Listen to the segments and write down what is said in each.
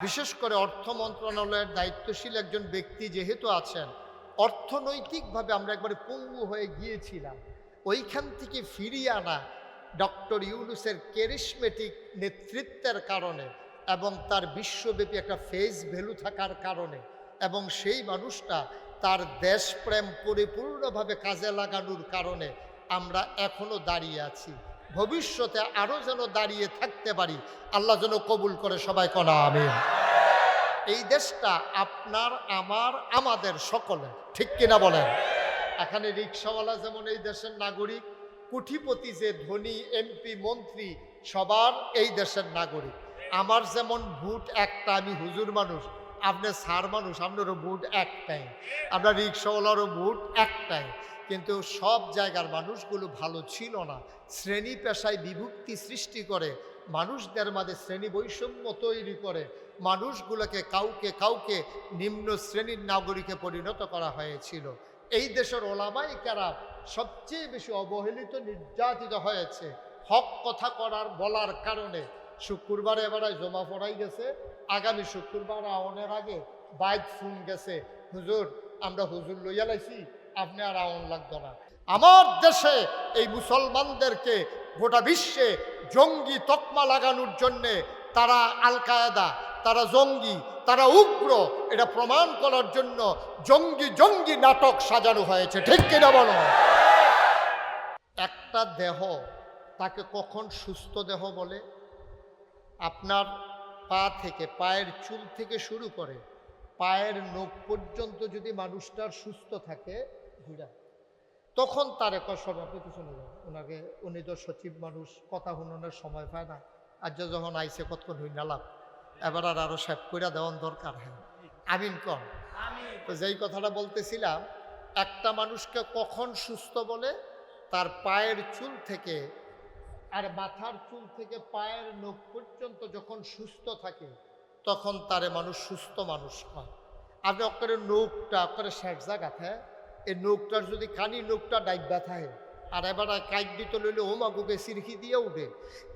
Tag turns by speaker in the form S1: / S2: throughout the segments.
S1: বিশেষ করে অর্থ মন্ত্রণালয়ের দায়িত্বশীল একজন ব্যক্তি যেহেতু আছেন, অর্থনৈতিকভাবে আমরা একবারে পঙ্গু হয়ে গিয়েছিলাম। ওইখান থেকে ফিরিয়ে আনা ডক্টর ইউনুসের ক্যারিসমেটিক নেতৃত্বের কারণে এবং তার বিশ্বব্যাপী একটা ফেস ভ্যালু থাকার কারণে এবং সেই মানুষটা তার দেশপ্রেম পরিপূর্ণভাবে কাজে লাগানোর কারণে আমরা এখনও দাঁড়িয়ে আছি। ভবিষ্যতে আরও যেন দাঁড়িয়ে থাকতে পারি, আল্লাহ যেন কবুল করে সবাই কনা আমি এই দেশটা আপনার, আমার, আমাদের সকলে ঠিক কিনা বলেন? এখানে রিক্সাওয়ালা যেমন এই দেশের নাগরিক, কুঠিপতি যে ধনী এমপি মন্ত্রী, সবার এই দেশের নাগরিক। আমার যেমন ভোট একটা, আমি হুজুর মানুষ, আপনি সার মানুষ, আপনারও ভোট একটাই। আপনার রিক্সাওয়ালারও ভোট একটাই। কিন্তু সব জায়গার মানুষগুলো ভালো ছিল না। শ্রেণি পেশায় বিভক্তি সৃষ্টি করে, মানুষদের মাঝে শ্রেণি বৈষম্য তৈরি করে। মানুষগুলোকে কাউকে কাউকে নিম্ন শ্রেণির নাগরিকে পরিণত করা হয়েছিল। এই দেশের ওলামাই কারা সবচেয়ে বেশি অবহেলিত, নির্যাতিত হয়েছে হক কথা করার বলার কারণে। শুক্রবারে এবারে জমা পড়াই গেছে, আগামী শুক্রবার আওনের আগে বাইক ফোন গেছে। হুজুর আমরা হুজুর লইয়া লাইছি, আপনি আর আওন লাগতো না। আমার দেশে এই মুসলমানদেরকে গোটা বিশ্বে জঙ্গি তকমা লাগানোর জন্যে তারা আল কায়দা তারা জঙ্গি, তারা উগ্র, এটা প্রমাণ করার জন্য জঙ্গি জঙ্গি নাটক সাজানো হয়েছে, ঠিক কিনা বলো? একটা দেহ তাকে কখন সুস্থ দেহ বলে? আপনার পা থেকে, পায়ের চুল থেকে শুরু করে পায়ের নখ পর্যন্ত যদি মানুষটার সুস্থ থাকে ঘুরা তখন তার এক আপনি পিছনে যান ওনাকে উনি তো সচিব মানুষ কথা শুনানোর সময় পায় না। আর যে যখন আইসে কতক্ষণ হই নালাম এবার আর আরও সেভ করে দেওয়ার দরকার হ্যাঁ। আমিন কম। তো যেই কথাটা বলতেছিলাম একটা মানুষকে কখন সুস্থ বলে? তার পায়ের চুল থেকে আর মাথার চুল থেকে পায়ের নখ পর্যন্ত যখন সুস্থ থাকে তখন তারে মানুষ সুস্থ মানুষ হয়। আপনি অক্ষরে নখটা অক্ষরে শেষ জায়গা হ্যাঁ এই নখটার যদি কানি নখটা ডাইবা থাকে আর এবার কাইট দিতে লইলে ও মাগুকে সিরকি দিয়ে উঠে।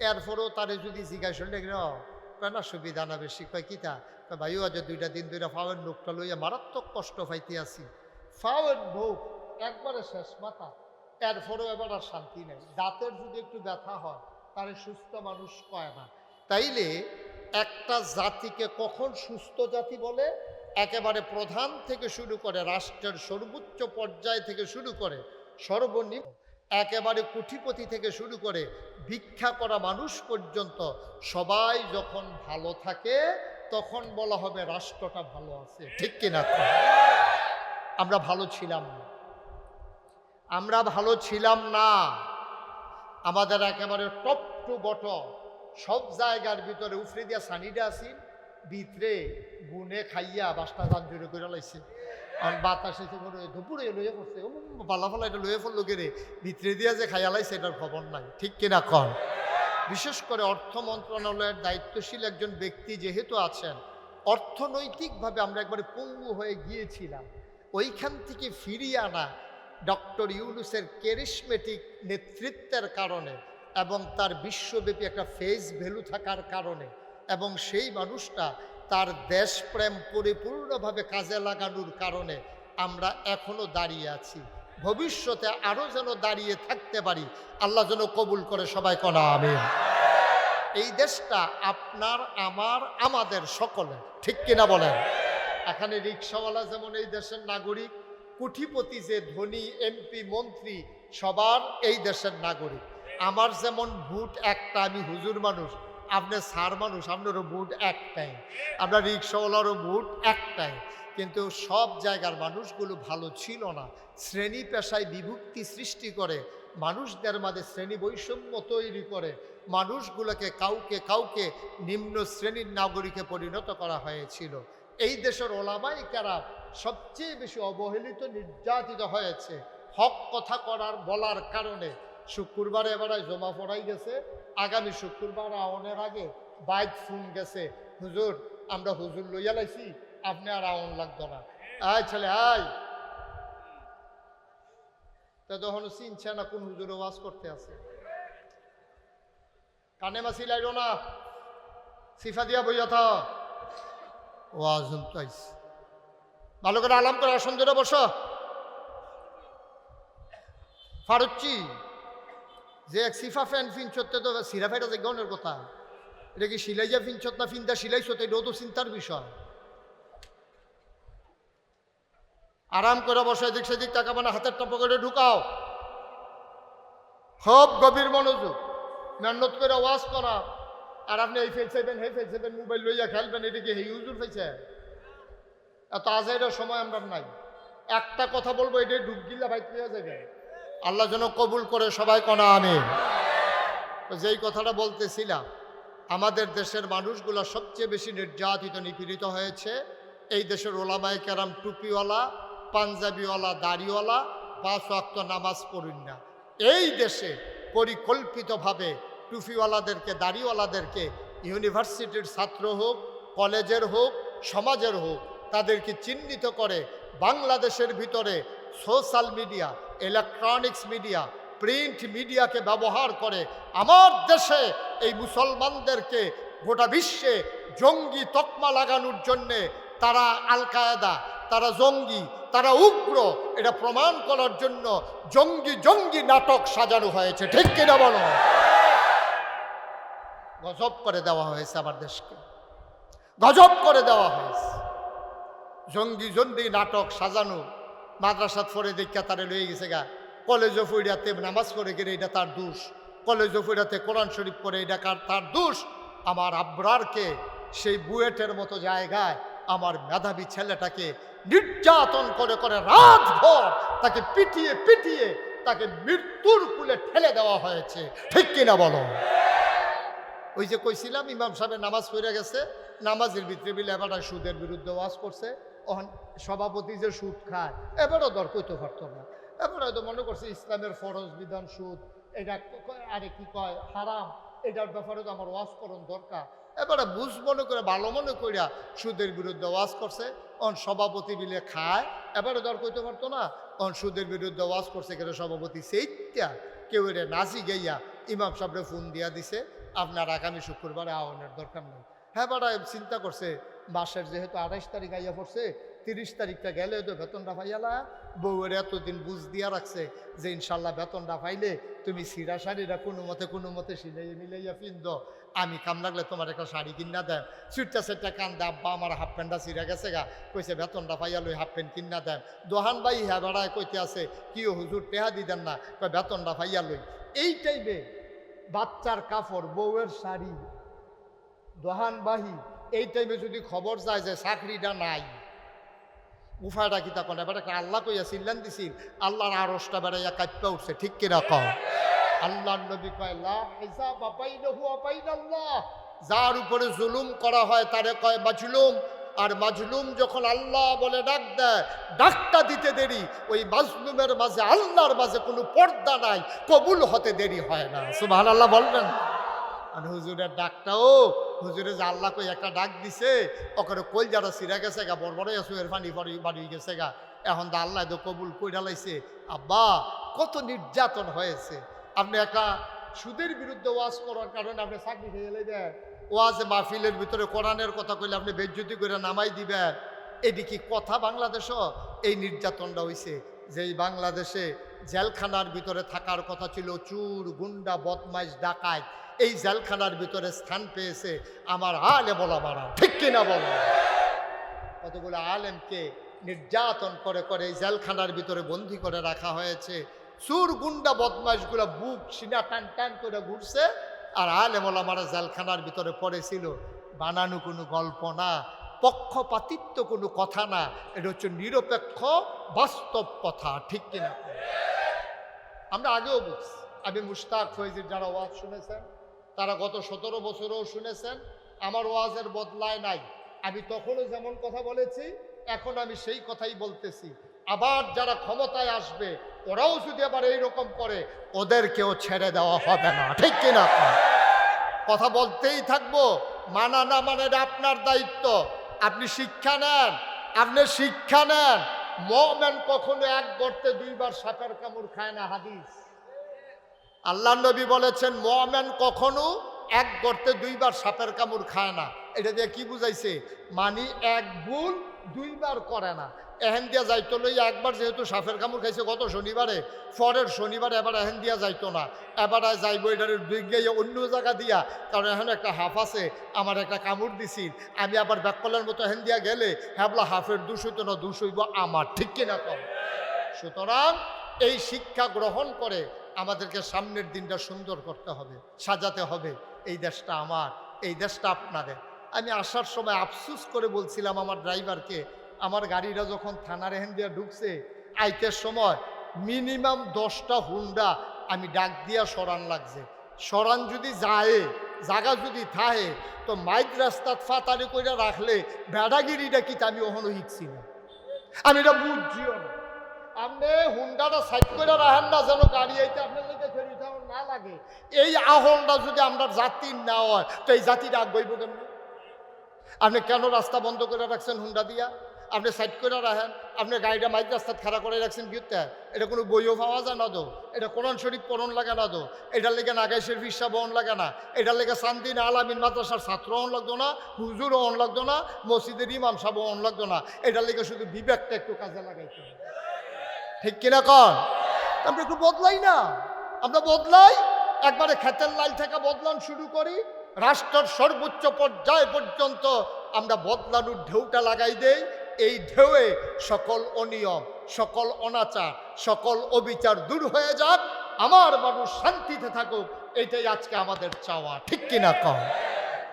S1: এরপরেও তারে যদি জিজ্ঞাসা লেগে কয় না, সুবিধা না বেশি? কয় কিতা ভাইও আজ দুইটা দিন দুইটা ফাওয়ের নখটা লইয়া মারাত্মক কষ্ট পাইতে আসি ফাওয়ের নখ একবারে শেষ মাথা। এরপরেও এবার আর শান্তি নেই। দাঁতের যদি একটু ব্যথা হয় তাহলে সুস্থ মানুষ কয় না। তাইলে একটা জাতিকে কখন সুস্থ জাতি বলে? একেবারে প্রধান থেকে শুরু করে রাষ্ট্রের সর্বোচ্চ পর্যায় থেকে শুরু করে সর্বনিম্ন, একেবারে কুঠিপতি থেকে শুরু করে ভিক্ষা করা মানুষ পর্যন্ত সবাই যখন ভালো থাকে, তখন বলা হবে রাষ্ট্রটা ভালো আছে। ঠিক কিনা? আমরা ভালো ছিলাম না। আমরা ভালো ছিলাম না। আমাদের একেবারে টপ টু বট সব জায়গার ভিতরে উফরে দিয়া সানিটা আছি, ভিতরে গুনে খাইয়া বাসটা গান জুড়ে করে লাইছে। আর বাতাস এসে করে দুপুরে লইয়ে পড়ছে। ও পালা এটা লইয়ে পড়ল কে ভিতরে দিয়া যে খাইয়া লাইছে, এটার খবর নাই। ঠিক কিনা কন? বিশেষ করে অর্থ মন্ত্রণালয়ের দায়িত্বশীল একজন ব্যক্তি যেহেতু আছেন, অর্থনৈতিকভাবে আমরা একবারে পঙ্গু হয়ে গিয়েছিলাম। ওইখান থেকে ফিরিয়ে আনা ডক্টর ইউনুসের ক্যারিসমেটিক নেতৃত্বের কারণে এবং তার বিশ্বব্যাপী একটা ফেস ভ্যালু থাকার কারণে এবং সেই মানুষটা তার দেশপ্রেম পরিপূর্ণভাবে কাজে লাগানোর কারণে আমরা এখনও দাঁড়িয়ে আছি। ভবিষ্যতে আরও যেন দাঁড়িয়ে থাকতে পারি, আল্লাহ যেন কবুল করে সবাই কনা আমি এই দেশটা আপনার, আমার, আমাদের সকলে ঠিক কিনা বলেন? এখানে রিক্সাওয়ালা যেমন এই দেশের নাগরিক কুঠিপতি যে ধনী এমপি মন্ত্রী, সবার এই দেশের নাগরিক। আমার যেমন ভোট একটা, আমি হুজুর মানুষ, আপনি সার মানুষ, আপনারও ভোট একটাই। আপনার রিক্সাওয়ালারও ভোট একটাই। কিন্তু সব জায়গার মানুষগুলো ভালো ছিল না। শ্রেণি পেশায় বিভক্তি সৃষ্টি করে, মানুষদের মাঝে শ্রেণি বৈষম্য তৈরি করে, মানুষগুলোকে কাউকে কাউকে নিম্ন শ্রেণির নাগরিকে পরিণত করা হয়েছিল। এই দেশের ওলামাই কারা সবচেয়ে বেশি অবহেলিত, নির্যাতিত হয়েছে হক কথা করার বলার কারণে। শুক্রবারে এবারে জমা পড়াই গেছে। আগামী শুক্রবার আওনের আগে বাইক ফোন গেছে। হুজুর, আমরা হুজুর লইয়া লাইছি, আপনি আর আওন লাগতো না। আয় ছেলে, আয়। তা তখন চিনছে না কোন হুজুর ওয়াজ করতে আছে। কানে মাসি লাইল না। সিফা দিয়া বইয়া থা। ওয়াজ তো আইস ভালো করে আলাম করে আসন ধরে বসো। ফারুচ্চি যে এক সিফা ফ্যান ফিনছতে তো সিরা ফেটা যে গনের কথা। এটা কি সিলাইয়া ফিনছত না ফিনদা সিলাইছত এটাও তো চিন্তার বিষয়। আরাম করে বসে, এদিক সেদিক টাকা মানে হাতের টাপা করে ঢুকাও। খুব গভীর মনোযোগ। মেহনত করে ওয়াজ করা। আর আপনি এই ফেলছেন হে ফেলছেন মোবাইল লইয়া খেলবেন এদিকে হে ইউজুর ফেলছে এত আজের সময় আমরা নাই। একটা কথা বলব, এটাই ডুব গিল্লা ভাই পেয়ে যাবে আল্লাহ যেন কবুল করে সবাই কনা আমি যেই কথাটা বলতেছিলাম, আমাদের দেশের মানুষগুলো সবচেয়ে বেশি নির্যাতিত, নিপীড়িত হয়েছে। এই দেশের ওলামায় কেরাম টুপিওয়ালা, পাঞ্জাবিওয়ালা, দাড়িওয়ালা পাঁচ অক্ত নামাজ পড়ুন না। এই দেশে পরিকল্পিতভাবে টুপিওয়ালাদেরকে, দাড়িওয়ালাদেরকে, ইউনিভার্সিটির ছাত্র হোক, কলেজের হোক, সমাজের হোক, তাদেরকে চিহ্নিত করে বাংলাদেশের ভিতরে social media electronics media print মিডিয়াকে ব্যবহার করে আমার দেশে এই মুসলমানদেরকে গোটা বিশ্বে জঙ্গি তকমা লাগানোর জন্যে তারা আল কায়দা তারা জঙ্গি, তারা উগ্র, এটা প্রমাণ করার জন্য জঙ্গি জঙ্গি নাটক সাজানো হয়েছে। ঠিক কিনা বলো? গজব করে দেওয়া হয়েছে আমার দেশকে। গজব করে দেওয়া হয়েছে। জঙ্গি জঙ্গি নাটক সাজানো মাদ্রাসাত ফরে দেখা তারে লয়ে গেছে গা। কলেজ অফ ইন্ডিয়াতে নামাজ পড়ে গেলে এটা তার দোষ। কলেজ অফ ইন্ডিয়াতে কোরআন শরীফ পড়ে এটা কার তার দোষ। আমার আব্রারকে সেই বুয়েটের মতো জায়গায় আমার মেধাবী ছেলেটাকে নির্যাতন করে করে রাতভর তাকে পিটিয়ে পিটিয়ে তাকে মৃত্যুর কুলে ঠেলে দেওয়া হয়েছে। ঠিক কিনা বলো? ওই যে কইছিলাম, ইমাম সাহেব নামাজ পড়ে গেছে, নামাজের ভিতরে বিলে এবার সুদের বিরুদ্ধে ওয়াজ করছে। সভাপতি যে সুদ খায়, এবারও দর কইতে পারতো না। এবার হয়তো মনে করছে ইসলামের ফরজ বিধান সুদ, এটা আরে কি কয়, হারাম, এটার ব্যাপারে তো আমার ওয়াজ করণ দরকার। এবারে বুঝ মনে করে, ভালো মনে করিয়া সুদের বিরুদ্ধে ওয়াজ করছে অন সভাপতি মিলে খায় এবারে দর কইতে পারতো না অন সুদের বিরুদ্ধে ওয়াজ করছে কেন সভাপতি সেইটা কেউ এর নাচি গাইয়া ইমাম সাহেবরে ফোন দিয়া দিছে, আপনার আগামী শুক্রবারে আহ্বানের দরকার নেই। হ্যাঁ বাড়া, চিন্তা করছে মাসের যেহেতু আঠাইশ তারিখ আইয়া পড়ছে, তিরিশ তারিখটা গেলে তো বেতনটা পাইয়ালা বউয়ের এতদিন বুঝ দিয়া রাখছে যে ইনশাল্লাহ বেতনটা পাইলে তুমি সিরা শাড়িটা কোনো মতে কোনো মতে সিলাইয়া মিলাইয়া পিন্দ। আমি কাম লাগলে তোমার একটা শাড়ি কিনা দেন। সুইটটা সেটটা কান দে আব্বা আমার হাফ প্যান্টটা সিরা গেছে গা। কইছে বেতনটা পাইয়া লই হাফ প্যান্ট কিনা দেন। দোহান বাই হ্যাঁ বেড়ায় কইতে আছে কি হুজুর টেহা দি দেন না? কয়, বেতনটা পাইয়া লই। এই টাইমে বাচ্চার কাপড় বউয়ের শাড়ি, দোহান বাহি এই টাইমে যদি খবর যায় যে চাকরিটা নাই, উফাটা কি তখন এবার একটা আল্লাহ কইয়া চিল্লান দিছিল, আল্লাহর আরসটা বেড়াইয়া কাঁপা উঠছে, ঠিক কিনা কও? আল্লাহ নবী কয় আপাইনাল্লাহ যার উপরে জুলুম করা হয় তারে কয়, মাজলুম। আর মাজলুম যখন আল্লাহ বলে ডাক দেয়, ডাকটা দিতে দেরি, ওই মাজলুমের মাঝে, আল্লাহর মাঝে কোনো পর্দা নাই, কবুল হতে দেরি হয় না। সুবহান আল্লাহ বলবেন। আর হুজুরের ডাকটাও, হুজুরে যে আল্লাহ কই একটা ডাক দিছে ওখানে কই যারা সিরা গেছে গা, বড় বড় এসুয়ের পানি বাড়ি গেছে গা। এখন তো আল্লাহ তো কবুল কইরা লাইছে। আব্বা, কত নির্যাতন হয়েছে। আপনি একটা সুদের বিরুদ্ধে ওয়াজ করার কারণে আপনি চাকরি খেয়ে দেন ওয়াজ মাহফিলের ভিতরে কোরআনের কথা কইলে আপনি বেজ্জতি করে নামাই দিবেন। এদিকে কথা বাংলাদেশও? এই নির্যাতনটা হইছে। যে এই বাংলাদেশে জেলখানার ভিতরে থাকার কথা ছিল, চুর, গুন্ডা, বদমাইশ ডাকায় এই জেলখানার ভিতরে স্থান পেয়েছে আমার আলে বলা মারা ঠিক কিনা বলো? কতগুলো আলেমকে নির্যাতন করে করে এই জেলখানার ভিতরে বন্দি করে রাখা হয়েছে। চুর, গুন্ডা, বদমাইশগুলো বুক সিনা টান টান করে ঘুরছে আর আলেমলা মারা জেলখানার ভিতরে পড়েছিল। বানানো কোনো গল্প না, পক্ষপাতিত্ব কোনো কথা না, এটা হচ্ছে নিরপেক্ষ বাস্তব কথা। ঠিক কিনা? আমরা আগেও বলছি, আমি মুশতাক ফৈজির যারা ওয়াজ শুনেছেন, তারা গত সতেরো বছরেও শুনেছেন, আমার ওয়াজের বদলায় নাই। আমি তখনও যেমন কথা বলেছি, এখন আমি সেই কথাই বলতেছি। আবার যারা ক্ষমতায় আসবে, ওরাও যদি আবার এইরকম করে, ওদেরকেও ছেড়ে দেওয়া হবে না। ঠিক কিনা কথা বলতেই থাকব। মানা না মানে আপনার দায়িত্ব। আপনি শিক্ষা নেন, আপনি শিক্ষা নেন। মমেন কখনো এক গর্তে দুইবার সাপের কামড় খায় না, হাদিস। আল্লাহ নবী বলেছেন, মমেন কখনো এক গর্তে দুইবার সাপের কামড় খায় না। এটা দিয়ে কি বুঝাইছে? মানি এক ভুল দুইবার করে না। এহেন দিয়া যাইতো লই, একবার যেহেতু সাপের কামড় খাইছে গত শনিবারে, পরের শনিবারে এবার এহেন দিয়া যাইতো না। এবার যাইব এটার গিয়ে অন্য জায়গা দিয়া, কারণ এখন একটা হাফ আছে, আমার একটা কামড় দিছিল। আমি আবার ব্যাককলের মতো এহেন দিয়া গেলে হ্যাবলা হাফের দুষ হইতো না, দুষ হইব আমার, ঠিক কিনা কম সুতরাং এই শিক্ষা গ্রহণ করে আমাদেরকে সামনের দিনটা সুন্দর করতে হবে, সাজাতে হবে, এই দেশটা আমার, এই দেশটা আপনাদের। আমি আসার সময় আফসুস করে বলছিলাম আমার ড্রাইভারকে আমার গাড়িটা যখন থানার এহেন দিয়ে ঢুকছে, আইতের সময় মিনিমাম দশটা হুন্ডা আমি ডাক দিয়া সরান লাগছে। সরান যদি যায়, জাগা যদি থাহে তো মাইক রাস্তাত ফাতারি কইরা রাখলে বেড়াগিরিটা কি আমি ওখানে শিখছি না। আমি এটা বুঝছিও না। আপনি হুন্ডাটা সাইড করে রাখেন না, যেন গাড়ি আইতে আপনার লোকে ফেরি না লাগে। এই আহলটা যদি আমরা জাতির না হয়, তো এই জাতির আগ বইব কেমন? আপনি কেন রাস্তা বন্ধ করে রাখছেন হুন্ডা দিয়া? আপনি সাইড করে রাখেন, আপনি গাড়িটা মাইক রাস্তা খাড়া করে রাখছেন বিয়তে এটা কোনো বইও পাওয়া যায় না তো। এটা কোরআন শরীফ পড়ন লাগে না তো। এটার লেগে নাগাইশের বিশ্বাস বহন লাগে না। এটার লেগে শান্তিন আলামিন মাদ্রাসার ছাত্র অন লাগতো না হুজুর অন লাগতো না, মসজিদের ইমাম সাহেব অন লাগতো না। এটার লেগে শুধু বিবেকটা একটু কাজে লাগাইতে। ঠিক কিনা কন? আমরা একটু বদলাই না। আমরা বদলাই, একবারে খেতের লাইল থেকে বদলান শুরু করি। রাষ্ট্রের সর্বোচ্চ পর্যায় পর্যন্ত আমরা বদলানোর ঢেউটা লাগাই দেই। এই ঢেউয়ে সকল অনিয়ম, সকল অনাচার, সকল অবিচার দূর হয়ে যাক। আমার মানুষ শান্তিতে থাকুক, এটাই আজকে আমাদের চাওয়া, ঠিক কিনা কম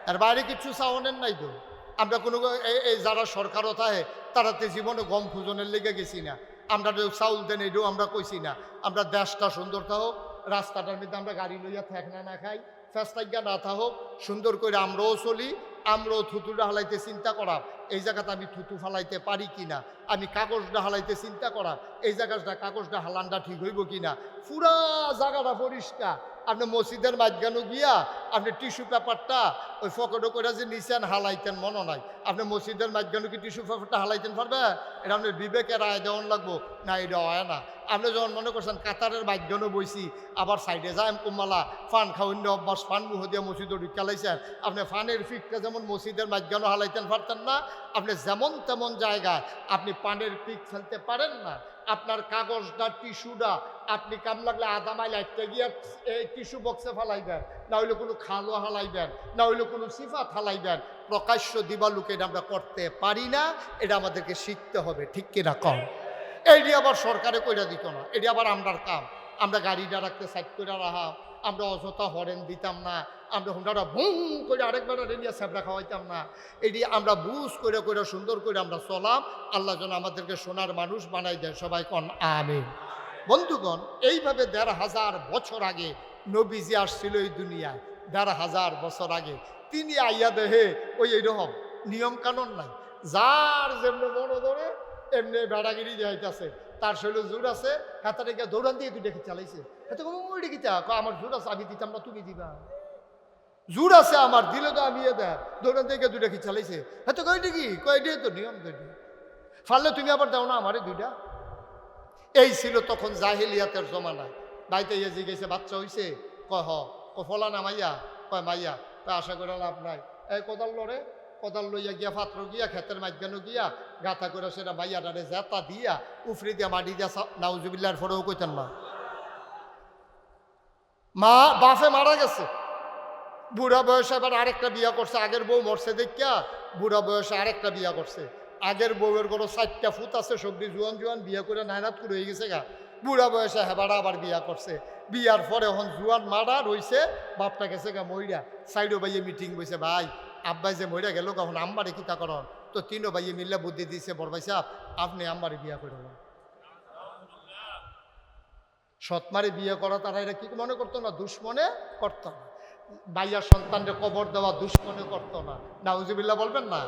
S1: আর বাইরে কিছু চাওয়ানের নাই তো? আমরা কোনো এই- যারা সরকারও থাকে তারাতে জীবনে গম খুঁজনের লেগে গেছি না। আমরা চাউল দেন, এটাও আমরা কইছি না। আমরা দেশটা সুন্দর থাকুক, রাস্তাটার মধ্যে আমরা গাড়ি লইয়া থাক না না খাই ফেস্তাইগা না থাকুক, সুন্দর করে আমরাও চলি আমরাও থুতুটা হালাইতে চিন্তা করা এই জায়গাটা আমি থুতু ফালাইতে পারি কিনা? আমি কাগজ হালাইতে চিন্তা করা এই জায়গাটা কাগজটা হালানটা ঠিক হইব কি না পুরা জায়গাটা পরিষ্কার। আপনি মসজিদের মাঝখানো গিয়া আপনি টিস্যু পেপারটা ওই ফকটো করে যে নিচেন হালাইতেন, মনে নাই। আপনি মসজিদের মাঝখানো কি টিস্যু পেপারটা হালাইতেন পারবে? এটা আপনার বিবেকের রায় দেওয়ান লাগবো। না, এটা হয় না। আপনি যখন মনে করছেন কাতারের মাঝখানো বইছি, আবার সাইডে যায় কুমালা, ফান খাওয়ান্য অভ্যাস, ফান মুহ দিয়ে মসজিদে ঢুকালাইছেন আপনি ফানের ফিকটা যেমন মসজিদের মাঝখানো হালাইতেন পারতেন না, আপনি যেমন তেমন জায়গায় আপনি পানের পিক ফেলতে পারেন না। আপনার কাগজটা, টিস্যুটা, আপনি কাম লাগলে আধা মাইল আটকে গিয়ে এই টিস্যু বক্সে ফালাইবেন না হইলে কোনো খালো হালাইবেন না হইলে কোনো সিফা ফালাইবেন প্রকাশ্য দিবালুকে এটা আমরা করতে পারি না, এটা আমাদেরকে শিখতে হবে, ঠিক কিনা কম এইটি আবার সরকারে কইরা দিত না, এটি আবার আমরার কাম। আমরা গাড়িটা রাখতে সাইড করে রাখা আমরা অযথা হরেন দিতাম না আমরা হুন্ডাটা বুম করে আরেকবার রেলিয়া স্যাবরা খাওয়াইতাম না। এটি আমরা বুঝ করে করে, সুন্দর করে আমরা চলাম। আল্লাহ যেন আমাদেরকে সোনার মানুষ বানাই দেয়। সবাই কন, আমিন। বন্ধুগণ, এইভাবে দেড় হাজার বছর আগে নবীজি আসছিল এই দুনিয়ায় দেড় হাজার বছর আগে। তিনি আইয়া দেহে ওই এইরকম নিয়ম কানুন নাই। যার যেমনি মনে ধরে, এমনি বেড়াগিরি যাইতেছে তার শরীরে জোর আছে। হাতারে গিয়ে দৌড়ান দিয়ে দুই ডেকে চালাইছে। হাতে কোনো ওই ডেকে আমার জোর আছে, আমি দিতাম না, তুমি দিবা। জোর আছে আমার, দিলে তো আমি দেয় দৌড়ান দিয়ে গিয়ে দুই ডেকে চালাইছে হাতে কয় ডেকি কয় ডে তো নিয়ম তো ফাললে তুমি আবার দাও না আমারে দুইটা? এই ছিল তখন জাহিলিয়াতের জমানায় বাড়িতে ইয়ে জিজ্ঞেসে, বাচ্চা হইছে? কয় হ ক ফলা না মাইয়া? কয় মাইয়া, কয়, আশা করে লাভ নাই। এই কোদাল লড়ে কোদাল লইয়া গিয়া পাত্র গিয়া, ক্ষেতের মাঝখানো গিয়া, গাথা করে সেটা মাইয়াটারে জেতা দিয়া, উফরি দিয়া, মাটি দিয়া নাউজুবিল্লার ফরেও কইতেন মা মা বাফে মারা গেছে। বুড়া বয়সে আবার আরেকটা বিয়া করছে, আগের বউ মরছে দেখিয়া বুড়া বয়সে আরেকটা বিয়া করছে। আগের বউয়ের কোনো চারটা ফুট আছে, সবজি জুয়ান জুয়ান বিয়া করে নাইনাত করে হয়ে গেছে গা। বুড়া বয়সে হেবারা আবার বিয়া করছে। বিয়ার পরে এখন জুয়ান মারা রইছে, বাপটা গেছে গা মইরা। সাইডো ভাইয়ে মিটিং বইছে, ভাই, আব্বাই যে মইরা গেল কখন আম্বারে কিতা করন? তো তিনও ভাইয়ে মিললে বুদ্ধি দিছে, বড় ভাই সাহেব, আপনি আম্বারে বিয়া করে সৎমারে বিয়ে করা তারা এটা কি মনে করতো না, দুশ্মনে করতো। না বাইয়ার সন্তানকে কবর দেওয়া দুশ্মনে করতো না। নাউজিবিল্লা বলবেন না?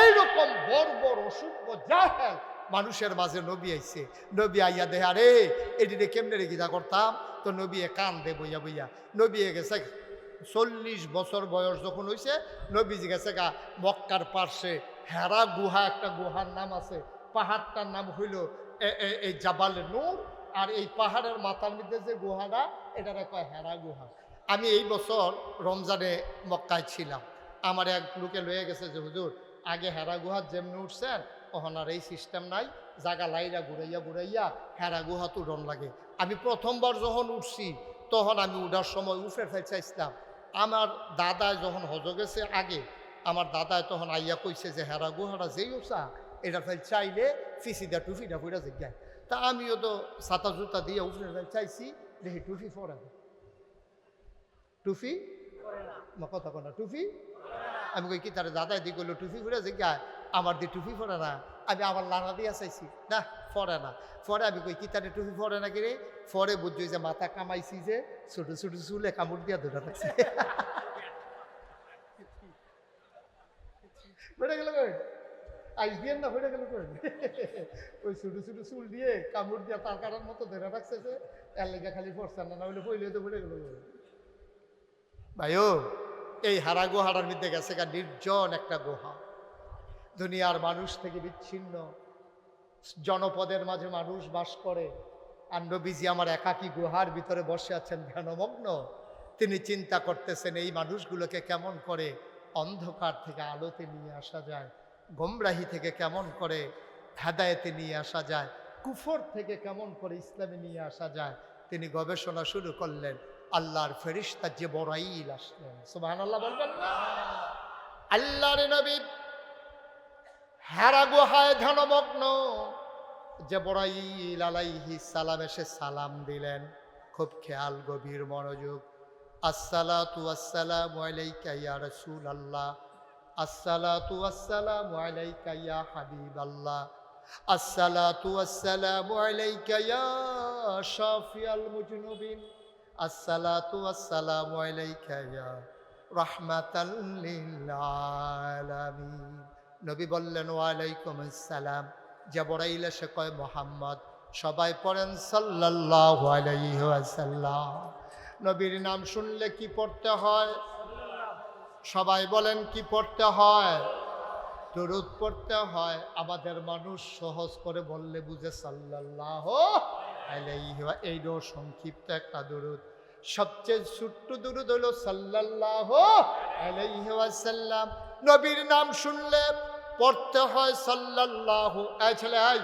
S1: এইরকম বড় বড় অসুখ জাহেল মানুষের মাঝে নবী আইছে। নবী আইয়া দেহে, আরে এটিতে কেমনে যা করতাম? তো নবী কান দে বইয়া বইয়া। নবী গেছে চল্লিশ বছর বয়স যখন হয়েছে নবীজি গেছে গা মক্কার পার্শ্বে হেরা গুহা, একটা গুহার নাম আছে। পাহাড়টার নাম হইল এই জাবালে নূর। আর এই পাহাড়ের মাথার মধ্যে যে গুহাটা, এটারে কয় হেরা গুহা। আমি এই বছর রমজানে মক্কায় ছিলাম। আমার এক লোকে লয়ে গেছে যে, হুজুর, আগে হেরা গুহার যেমনি উঠছেন আর এই সিস্টেম নাই। জাগা লাইরা ঘুরাইয়া ঘুরাইয়া হেরা গুহা তো ডন লাগে। আমি প্রথমবার যখন উঠছি, তখন আমি উঠার সময় উফে ফেলছাইছিলাম আমার দাদায় যখন হজ গেছে আগে, আমার দাদায় তখন আইয়া কইছে যে হেরা গুহাটা যেই উঠছা, এটা ফেল চাইলে ফিসিদা টুফিটা ফুটা জিজ্ঞায় তা আমিও তো ছাতা জুতা দিয়ে উফরে ফেল চাইছি, দেখি টুফি না। টুফি? কথা কনা টুফি? আমি কই, কি তার দাদাই দি করল টুফি ফুরে জিজ্ঞায় আমার দি টুফি পরে না, আমি আবার লানা দিয়া চাইছি। না পরে না। পরে আমি কই, কি তারে টুফি পরে না কিরে পরে বুঝছি যে মাথা কামাইছি যে ছোট ছোট চুলে কামড় দিয়া ধরে থাকছে বেড়ে গেল কই? আইস দিয়ে না বেড়ে গেল কই? ওই ছোট ছোট চুল দিয়ে কামড় দিয়া তার কারণ মতো ধরে রাখছে যে, এর লেগে খালি পড়ছে না না হইলে পইলে তো বেড়ে গেল কই? ভাইও, এই হারা গুহাটার মধ্যে গেছে গা নির্জন একটা গুহা। দুনিয়ার মানুষ থেকে বিচ্ছিন্ন। জনপদের মাঝে মানুষ বাস করে। আর নবীজি আমার একাকী গুহার ভিতরে বসে আছেন ধ্যানমগ্ন। তিনি চিন্তা করতেছেন, এই মানুষগুলোকে কেমন করে অন্ধকার থেকে আলোতে নিয়ে আসা যায়? গোমরাহি থেকে কেমন করে হেদায়েতে নিয়ে আসা যায়? কুফর থেকে কেমন করে ইসলামে নিয়ে আসা যায়? তিনি গবেষণা শুরু করলেন। আল্লাহর ফেরিস্তা যে বড়াইল আসলেন সুবাহ আল্লাহ। বলবেন আল্লাহর নবী হেরা গুহায় ধ্যানমগ্ন যে বড়াইল আলাইহি সালাম এসে সালাম দিলেন। খুব খেয়াল গভীর মনোযোগ। আসসালাতু আসসালামু আলাইকা ইয়া রাসূলুল্লাহ। আসসালাতু আসসালামু আলাইকা ইয়া হাবিবাল্লাহ। আসসালাতু আসসালামু আলাইকা ইয়া শাফিয়াল মুজনুবিন। আসসালাতু আসসালামু আলাইকা নবী বললেন, ওয়ালাইকুম আসসালাম। জবরাইল এসে কয়, মোহাম্মদ। সবাই পড়েন, সাল্লাল্লাহু আলাইহি ওয়াসাল্লাম। নবীর নাম শুনলে কি পড়তে হয়? সবাই বলেন, কি পড়তে হয়? দরুদ পড়তে হয়। আমাদের মানুষ সহজ করে বললে বুঝে, সাল্লাল্লাহ আলাইহি ওয়া- এইটাও সংক্ষিপ্ত একটা দরুদ। সবচেয়ে ছোট্ট দরুদ হলো সাল্লাল্লাহ আলাইহি ওয়াসাল্লাম। নবীর নাম শুনলে পড়তে হয় সাল্লাল্লাহু এই ছেলে এই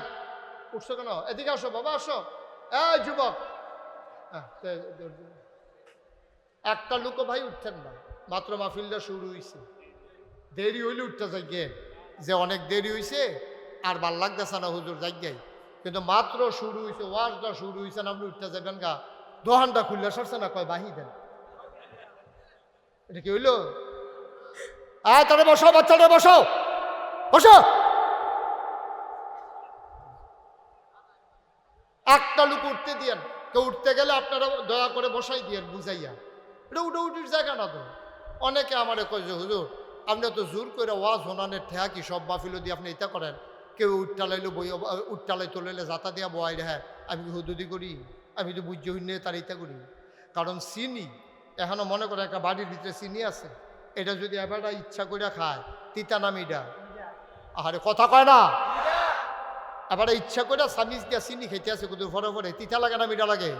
S1: উঠছো কেন? এদিকে আসো বাবা, আসো। এই যুবক। একটা লোকও ভাই উঠতেন না, মাত্র মাহফিলটা শুরু হয়েছে দেরি হইলে উঠতে যাইগে। যে অনেক দেরি হয়েছে আর ভালো লাগতেছে না হুজুর, যাইগাই। কিন্তু মাত্র শুরু হয়েছে ওয়াজটা শুরু হয়েছে আপনি উঠতে যাবেন গা। দোহানটা খুললে সরছে না, কয় বাহি দেন। এটা কি হইল? আয় তাহলে বসো, বাচ্চাটা বসো। বসো। একটা লোক উঠতে দিয়েন। কেউ উঠতে গেলে আপনারা দয়া করে বসাই দিয়েন, বুঝাইয়া। এটা উঠে উঠির জায়গা না তো। অনেকে আমারে কয় যে, হুজুর, আপনি তো জোর করে ওয়াজ হোনানের ঠেয়া কি সব মাহফিল দিয়ে আপনি এটা করেন? কেউ উঠটালাইলো বই উঠটালাই তোলাইলে যাতা দিয়া বয়াই রে হ্যাঁ আমি হুদুদি করি? আমি তো বুঝ্য হইনে তার ইটা করি। কারণ চিনি, এখনও মনে করে একটা বাড়ির ভিতরে চিনি আছে, এটা যদি এবারটা ইচ্ছা করে খায়, তিতা নামিটা আরে কথা কয় না? এবারে ইচ্ছা করে সামিজ দিয়া চিনি খেতে আছে কিন্তু ফরে ফরে তিতা লাগে না মিঠা লাগে?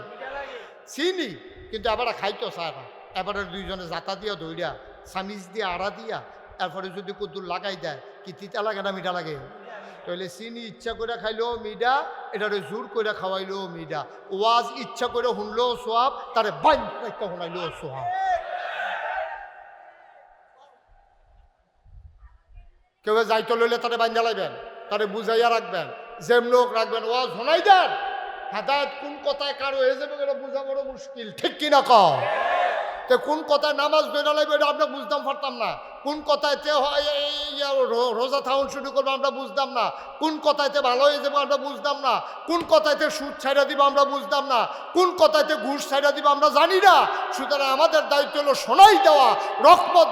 S1: চিনি, কিন্তু এবারে খাইতো চায় না এবারে দুইজনে জাতা দিয়া দৌড়িয়া সামিজ দিয়া আড়া দিয়া, এরপরে যদি কুদ্দুর লাগাই দেয়, কি তিতা লাগে না মিঠা লাগে? তাহলে চিনি ইচ্ছা করে খাইলেও মিডা, এটারে জোর করে খাওয়াইলেও মিডা। ওয়াজ ইচ্ছা করে শুনলেও সোয়াব, তারে রাখতে শুনাইলেও সোয়াব। কেউ যাইতে লইলে তারে বান্ধা লাইবেন, তারে বুঝাইয়া রাখবেন, যেম লোক রাখবেন, ওয়াজ শোনাই দেন। হেদায়ত কোন কথায় কারও হয়ে যাবে এটা বোঝা বড় মুশকিল, ঠিক কও? তে কোন কথায় নামাজ বেরা লাগবে এটা আমরা বুঝতাম পারতাম না। কোন কথায়তে হয় এই রোজা থাউন শুরু করব, আমরা বুঝতাম না। কোন কথায়তে ভালো হয়ে যাব, আমরা বুঝতাম না। কোন কথায়তে সুদ ছাইড়া দিব, আমরা বুঝতাম না। কোন কথায়তে ঘুষ ছাইড়া দিব, আমরা জানি না। সুতরাং আমাদের দায়িত্ব হলো দেওয়া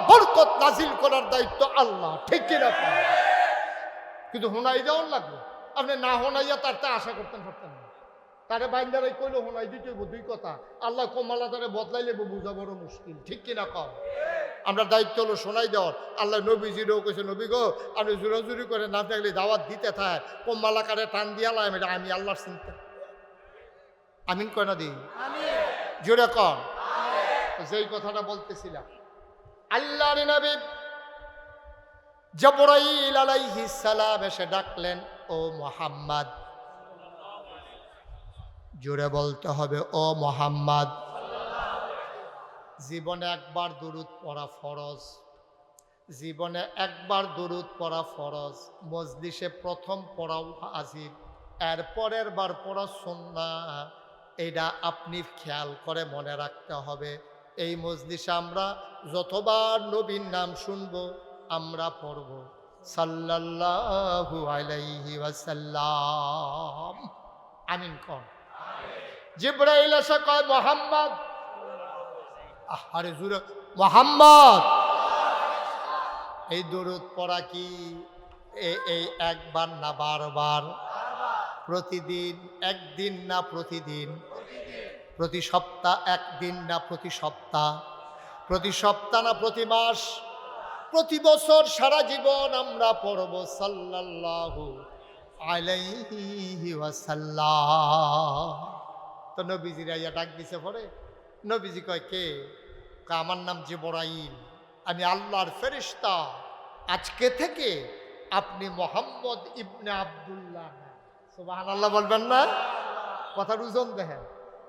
S1: বরকত নাজিল করার দায়িত্ব আল্লাহ। ঠিক কিনা? কিন্তু হোনাই দেওয়ার লাগবে। আপনি না হোনাইয়া তার তা আশা করতেন পারতেন না। তারে বাইন্দারাই কইলো, হোনাই দিতে দুই কথা। আল্লাহ কমালা তারে বদলাইলে বুঝা বড় মুশকিল। ঠিক কিনা কম আমরা দায়িত্ব হলো শোনাই দেওয়ার। আল্লাহ নবীজিরও কইছে নবী গো আপনি জোরাজুরি করে না থাকলে দাওয়াত দিতে থাক কম্মালা কারে টান দিয়া লাম এটা আমি আল্লাহর চিন্তা। আমিন কয় না দিই জোরে কন। যেই কথাটা বলতেছিলাম। আল্লাহর নবী জবরাইল আলাইহিস সালাম এসে ডাকলেন ও মোহাম্মদ। জোরে বলতে হবে ও মোহাম্মদ। জীবনে একবার দুরুদ পড়া ফরজ। জীবনে একবার দুরুদ পড়া ফরজ। মজলিসে প্রথম পড়াও আজিব এরপরের বার পড়া সন্না। এটা আপনি খেয়াল করে মনে রাখতে হবে। এই মজলিসে আমরা যতবার নবীর নাম শুনব, আমরা পড়ব। সাল্লাল্লাহু আলাইহি আমিন কর জিব্রাইল এসে কয়, মোহাম্মদ আরে জুরে, মোহাম্মদ! এই দরুদ পড়া কি? এই একবার না বারবার? প্রতিদিন একদিন না প্রতিদিন? প্রতি সপ্তাহ একদিন না প্রতি সপ্তাহ? প্রতি সপ্তাহ না প্রতি মাস? প্রতি বছর সারা জীবন আমরা পড়ব সাল্লাল্লাহু আলাইহি ওয়াসাল্লাম। তো নবীজিরা ইয়া ডাক দিছে পরে। নবীজি কয়, কে? আমার নাম জিবরাইল। আমি আল্লাহর ফেরিস্তা আজকে থেকে আপনি মোহাম্মদ ইবনে আবদুল্লাহ সোবাহ আল্লাহ বলবেন না? কথার ওজন দেখেন।